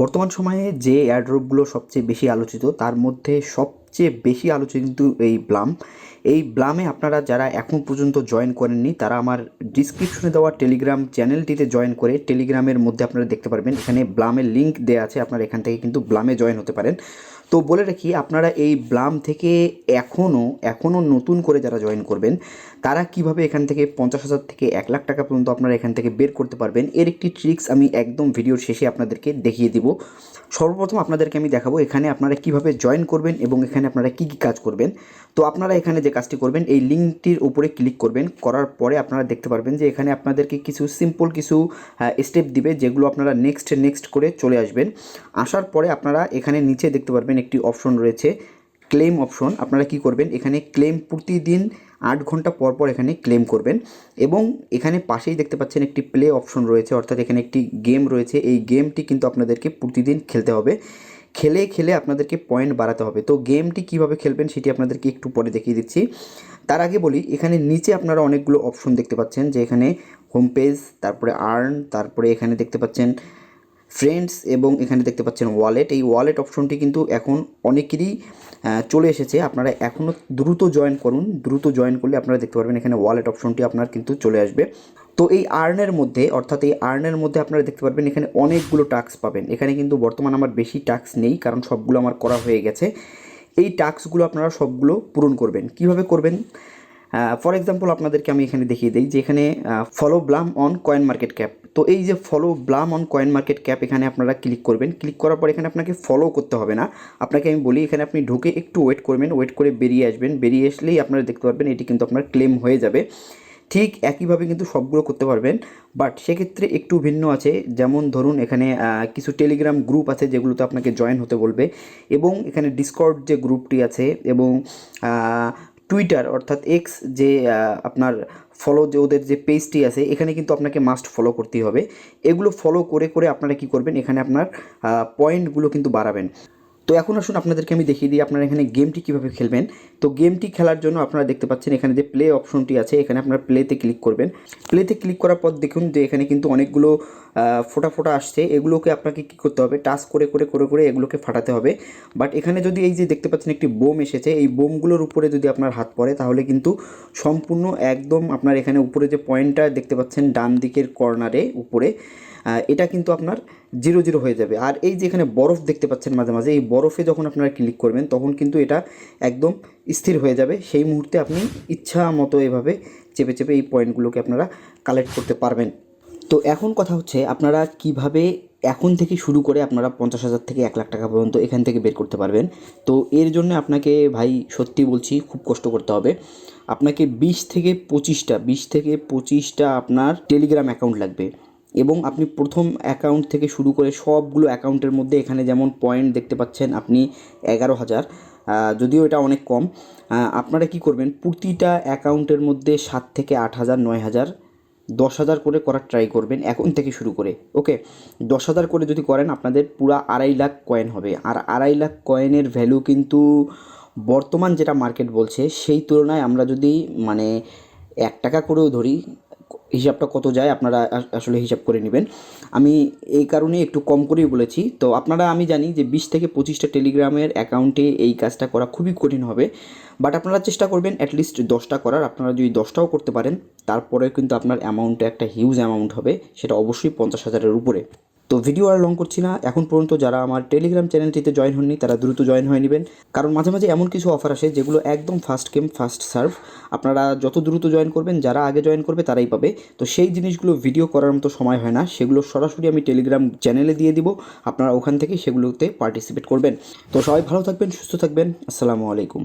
বর্তমান সময়ে যে এয়ারড্রপগুলো সবচেয়ে বেশি আলোচিত, তার মধ্যে সবচেয়ে বেশি আলোচিত কিন্তু এই ব্লাম এই ব্লামে আপনারা যারা এখন পর্যন্ত জয়েন করেননি, তারা আমার ডিসক্রিপশনে দেওয়া টেলিগ্রাম চ্যানেলটিতে জয়েন করে টেলিগ্রামের মধ্যে আপনারা দেখতে পারবেন। এখানে ব্লামের লিঙ্ক দেওয়া আছে, আপনারা এখান থেকে কিন্তু ব্লামে জয়েন হতে পারেন। তো বলে রাখি, আপনারা এই ব্লাম থেকে এখনও এখনও নতুন করে যারা জয়েন করবেন, তারা কীভাবে এখান থেকে পঞ্চাশ হাজার থেকে এক লাখ টাকা পর্যন্ত আপনারা এখান থেকে বের করতে পারবেন, এর একটি ট্রিক্স আমি একদম ভিডিওর শেষে আপনাদেরকে দেখিয়ে দিব। সর্বপ্রথম আপনাদেরকে আমি দেখাবো এখানে আপনারা কীভাবে জয়েন করবেন এবং এখানে আপনারা কী কী কাজ করবেন। তো আপনারা এখানে যে কাজটি করবেন, এই লিঙ্কটির উপরে ক্লিক করবেন, করার পরে আপনারা দেখতে পারবেন যে এখানে আপনাদেরকে কিছু সিম্পল কিছু স্টেপ দিবে, যেগুলো আপনারা নেক্সট নেক্সট করে চলে আসবেন। আসার পরে আপনারা এখানে নিচে দেখতে পারবেন একটি অপশন রয়েছে ক্লেম অপশন আপনারা কি করবেন? এখানে ক্লেম প্রতিদিন আট ঘণ্টা পর পর এখানে ক্লেম করবেন এবং এখানে পাশেই দেখতে পাচ্ছেন একটি প্লে অপশন রয়েছে, অর্থাৎ এখানে একটি গেম রয়েছে। এই গেমটি কিন্তু আপনাদেরকে প্রতিদিন খেলতে হবে। খেলে খেলে আপনাদেরকে পয়েন্ট বাড়াতে হবে। তো গেমটি কীভাবে খেলবেন সেটি আপনাদেরকে একটু পরে দেখিয়ে দিচ্ছি। তার আগে বলি, এখানে নিচে আপনারা অনেকগুলো অপশন দেখতে পাচ্ছেন, যে এখানে হোম পেজ তারপরে আর্ন তারপরে এখানে দেখতে পাচ্ছেন ফ্রেন্ডস এবং এখানে দেখতে পাচ্ছেন ওয়ালেট। এই ওয়ালেট অপশনটি কিন্তু এখন অনেকেরই চলে এসেছে। আপনারা এখনও দ্রুত জয়েন করুন। দ্রুত জয়েন করলে আপনারা দেখতে পারবেন এখানে ওয়ালেট অপশনটি আপনার কিন্তু চলে আসবে। তো এই আর্নের মধ্যে, অর্থাৎ এই আর্নের মধ্যে আপনারা দেখতে পারবেন এখানে অনেকগুলো টাস্ক পাবেন। এখানে কিন্তু বর্তমান আমার বেশি টাস্ক নেই, কারণ সবগুলো আমার করা হয়ে গেছে। এই টাস্কগুলো আপনারা সবগুলো পূরণ করবেন। কীভাবে করবেন? ফর এক্সাম্পল আপনাদেরকে আমি এখানে দেখিয়ে দিই যে এখানে follow bloom on coin market cap তো এই যে follow bloom on coin market cap এখানে আপনারা ক্লিক করবেন। ক্লিক করার পর এখানে আপনাকে ফলো করতে হবে না। আপনাকে আমি বলি, এখানে আপনি ঢুকে একটু ওয়েট করবেন ওয়েট করে বেরিয়ে আসবেন। বেরিয়ে আসলেই আপনারা দেখতে পারবেন, এটি কিন্তু আপনার ক্লেম হয়ে যাবে। ঠিক একইভাবে কিন্তু সবগুলো করতে পারবেন। বাট সেক্ষেত্রে একটু ভিন্ন আছে। যেমন ধরুন এখানে কিছু টেলিগ্রাম গ্রুপ আছে যেগুলোতে আপনাকে জয়েন হতে বলবে। এবং এখানে ডিসকর্ড যে গ্রুপটি আছে এবং টুইটার অর্থাৎ এক্স যে আপনার ফলো যে ওদের যে পেজটি আছে, এখানে কিন্তু আপনাকে মাস্ট ফলো করতেই হবে। এগুলো ফলো করে করে আপনারা কি করবেন? এখানে আপনার পয়েন্টগুলো কিন্তু বাড়াবেন। তো এখন আসুন আপনাদেরকে আমি দেখিয়ে দিই আপনারা এখানে গেমটি কীভাবে খেলবেন। তো গেমটি খেলার জন্য আপনারা দেখতে পাচ্ছেন এখানে যে প্লে অপশনটি আছে, এখানে আপনারা প্লেতে ক্লিক করবেন। প্লেতে ক্লিক করার পর দেখুন যে এখানে কিন্তু অনেকগুলো ফোটা ফোটা আসছে। এগুলোকে আপনাকে কী করতে হবে? টাচ করে করে করে করে এগুলোকে ফাটাতে হবে। বাট এখানে যদি এই যে দেখতে পাচ্ছেন একটি বোম এসেছে, এই বোমগুলোর উপরে যদি আপনার হাত পড়ে, তাহলে কিন্তু সম্পূর্ণ একদম আপনার এখানে উপরে যে পয়েন্টটা দেখতে পাচ্ছেন ডান দিকের কর্নারে উপরে। এটা কিন্তু আপনার জিরো জিরো হয়ে যাবে। আর এই যে এখানে বরফ দেখতে পাচ্ছেন মাঝে মাঝে, এই বরফে যখন আপনারা ক্লিক করবেন, তখন কিন্তু এটা একদম স্থির হয়ে যাবে। সেই মুহূর্তে আপনি ইচ্ছা মতো এভাবে চেপে চেপে এই পয়েন্টগুলোকে আপনারা কালেক্ট করতে পারবেন। তো এখন কথা হচ্ছে, আপনারা কীভাবে এখন থেকে শুরু করে আপনারা পঞ্চাশ হাজার থেকে এক লাখ টাকা পর্যন্ত এখান থেকে বের করতে পারবেন? তো এর জন্য আপনাকে ভাই সত্যি বলছি, খুব কষ্ট করতে হবে। আপনাকে বিশ থেকে পঁচিশটা, বিশ থেকে পঁচিশটা আপনার টেলিগ্রাম অ্যাকাউন্ট লাগবে। এবং আপনি প্রথম অ্যাকাউন্ট থেকে শুরু করে সবগুলো অ্যাকাউন্টের মধ্যে এখানে যেমন পয়েন্ট দেখতে পাচ্ছেন আপনি এগারো হাজার। যদিও এটা অনেক কম। আপনারা কি করবেন? প্রতিটা অ্যাকাউন্টের মধ্যে সাত থেকে আট হাজার, নয় হাজার, দশ হাজার করে করার ট্রাই করবেন এখন থেকে শুরু করে। ওকে দশ হাজার করে যদি করেন, আপনাদের পুরা আড়াই লাখ কয়েন হবে। আর আড়াই লাখ কয়েনের ভ্যালু কিন্তু বর্তমান যেটা মার্কেট বলছে, সেই তুলনায় আমরা যদি মানে এক টাকা করেও ধরি হিসাবটা কত যায় আপনারা আসলে হিসাব করে নেবেন। আমি এই কারণে একটু কম করেই বলেছি। তো আপনারা, আমি জানি যে বিশ থেকে পঁচিশটা টেলিগ্রামের অ্যাকাউন্টে এই কাজটা করা খুবই কঠিন হবে। বাট আপনারা চেষ্টা করবেন অ্যাটলিস্ট দশটা করার। আপনারা যদি দশটাও করতে পারেন তারপরে কিন্তু আপনার অ্যামাউন্টটা একটা হিউজ অ্যামাউন্ট হবে। সেটা অবশ্যই পঞ্চাশ হাজারের উপরে। তো ভিডিও আর লং করছি না। এখন পর্যন্ত যারা আমার টেলিগ্রাম চ্যানেলটিতে জয়েন হননি, তারা দ্রুত জয়েন হয়ে নেবেন। কারণ মাঝে মাঝে এমন কিছু অফার আসে, যেগুলো একদম ফার্স্ট গেম ফার্স্ট সার্ভ আপনারা যত দ্রুত জয়েন করবেন, যারা আগে জয়েন করবে, তারাই পাবে। তো সেই জিনিসগুলো ভিডিও করার মতো সময় হয় না। সেগুলো সরাসরি আমি টেলিগ্রাম চ্যানেলে দিয়ে দিব। আপনারা ওখান থেকে সেগুলোতে পার্টিসিপেট করবেন। তো সবাই ভালো থাকবেন, সুস্থ থাকবেন। আসসালামু আলাইকুম।